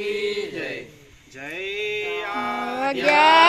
જય જય.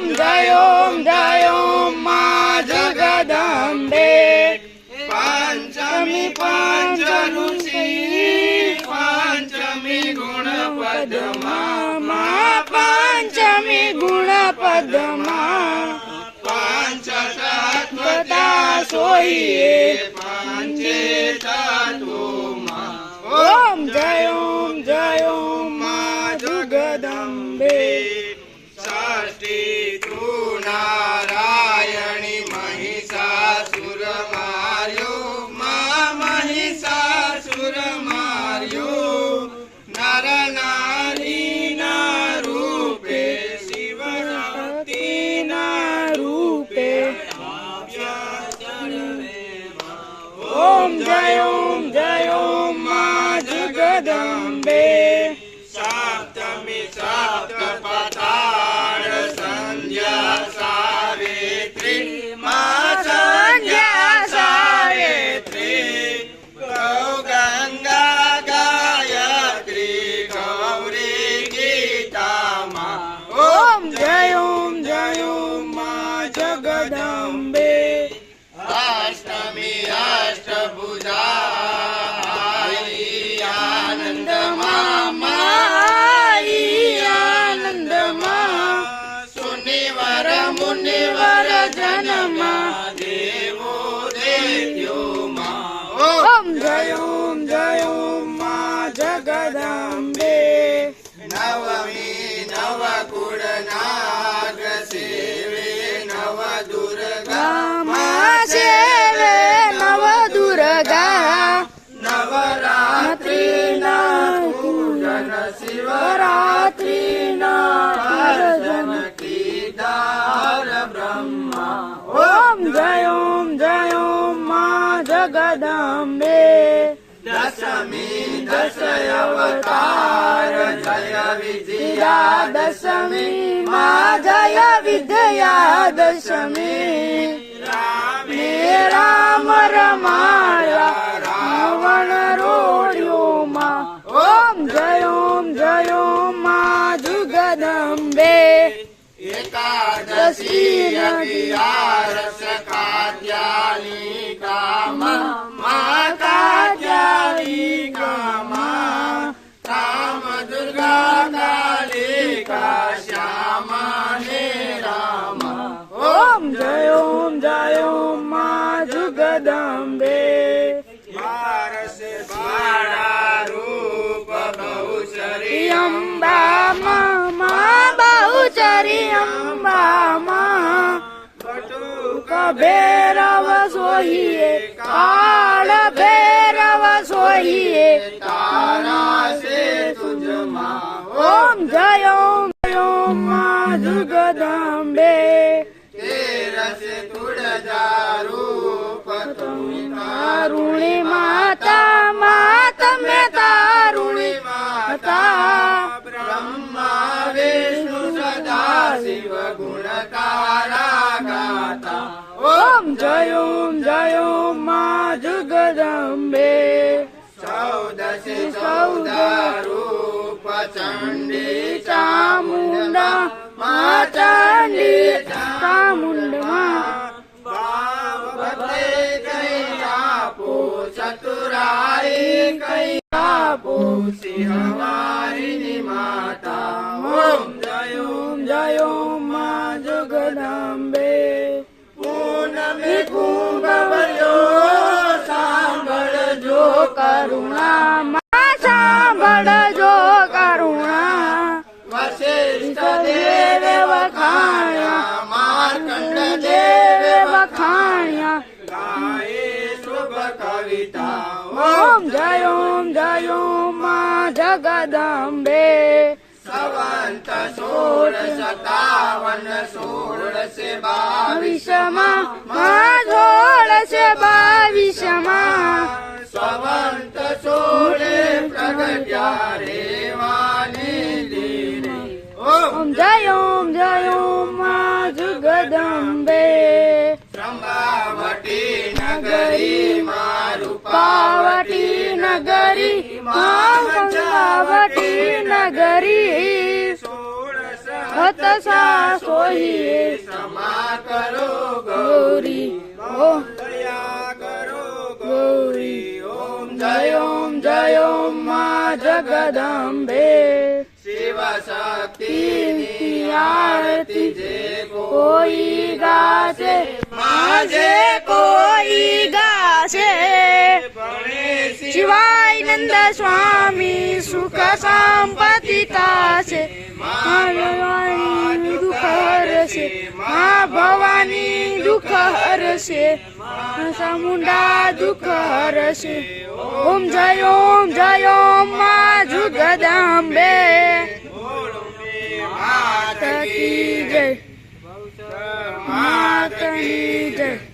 ઓમ જય ઓમ જય ઓમમાં જગદંબે પંચમી પંચનુષી પંચમી ગુણ પદમાં માં પંચમી ગુણ પદમાં પાંચ બધા માં જગદંબે નવમી નવ કુળ નાગ સેવે નવ દુર્ગા માં સેવે નવ દુર્ગા નવરાત્રિના પૂજન શિવરાત્રિના શિવરાત્રિના કીદાર બ્રહ્મા ઓમ જય ઓમ જય ઓમમાં જગદંબે દશમી દશ અવતાર જય વિજયા દશમી મા જય વિજયા દશમી રામે રામ રમાયા રાવણ રોડ્યો માં ઓમ જય ઓમ જય માં જગદંબે એકાદશી અગિયારસ કાત્યાની કામ જગદંબે બારસ બાળા રૂપ બહુચરી અંબા માં બહુચરી અંબા માં બટુક ભેરવ સોહીએ કાળ ભેરવ સોહીએ તારા સે તુજમાં ઓમ જય ઓમ ઓમ જગદંબે તેરસ તુળજા તારુણી માતા મા તમે તારુણી માતા. બ્રહ્મા વિષ્ણુ સદા શિવ ગુણ તારા ગાતા. ઓમ જય ઓમ જય ઓમ મા જગદંબે. ચૌદશે ચૌદ રૂપ ચંડી ચામુંડા મા ચતુરાઈ કઈ જગદંબે સવંત સોળ સતાવન સોળ છે બાવીસમાં માધોળ છે બાવીસમાં સવંત સોળે પ્રગટ્યા રેવાની લીરે ઓમ જય ઓમ જય ઓમ મા જગદંબે સંભાવટી નગરી મારું પાવટી નગરી માં સોળસ હત સા સોહીએ સમા કરો ગૌરી ઓમ કરો ગૌરી ઓમ જય ઓમ જય ઓમ મા જગદંબે શિવ શક્તિ આરતી જે કોઈ ગાશે માજે કોઈ ગાશે ભણે આનંદ સ્વામી સુખ સંપત્તિ થશે ભગવાની દુઃખ હરશે મા ભવાની દુઃખ હરશે સમુંડા દુઃખ હરશે. ઓમ જય ઓમ જય ઓમ, મા જુગદાંબે. માતની જય. માતની જય.